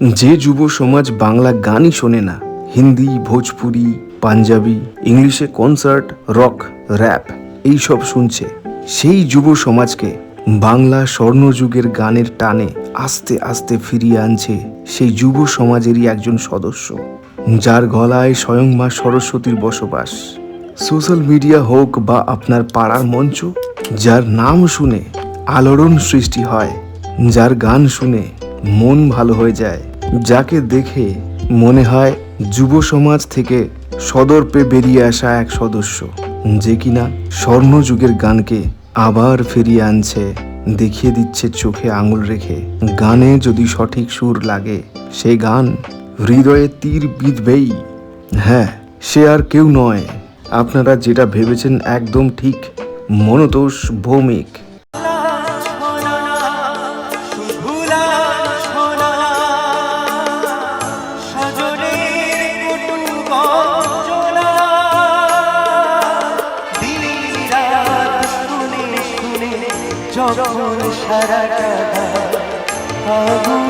যে যুব সমাজ বাংলা গানই শোনে না, হিন্দি, ভোজপুরি, পাঞ্জাবি, ইংলিশে কনসার্ট, রক, র্যাপ, এইসব শুনছে। সেই যুব সমাজকে বাংলা স্বর্ণযুগের গানের টানে আস্তে আস্তে ফিরিয়ে আনছে সেই যুব সমাজেরই একজন সদস্য, যার গলায় স্বয়ং মা সরস্বতীর বসবাস। সোশ্যাল মিডিয়া হোক বা আপনার পাড়ার মঞ্চ, যার নাম শুনে আলোড়ন সৃষ্টি হয়, যার গান শুনে মন ভালো হয়ে যায় যাকে দেখে মনে হয় যুব সমাজ থেকে সদর্পে বেরিয়ে আসা এক সদস্য, যে কিনা স্বর্ণযুগের গানকে আবার ফিরিয়ে আনছে, দেখিয়ে দিচ্ছে চোখে আঙুল রেখে। গানে যদি সঠিক সুর লাগে সেই গান হৃদয়ে তীর বিঁধবেই। হ্যাঁ সে আর কেউ নয়। আপনারা যেটা ভেবেছেন একদম ঠিক, মনতোষ ভৌমিক। যখন সারাটা আগুন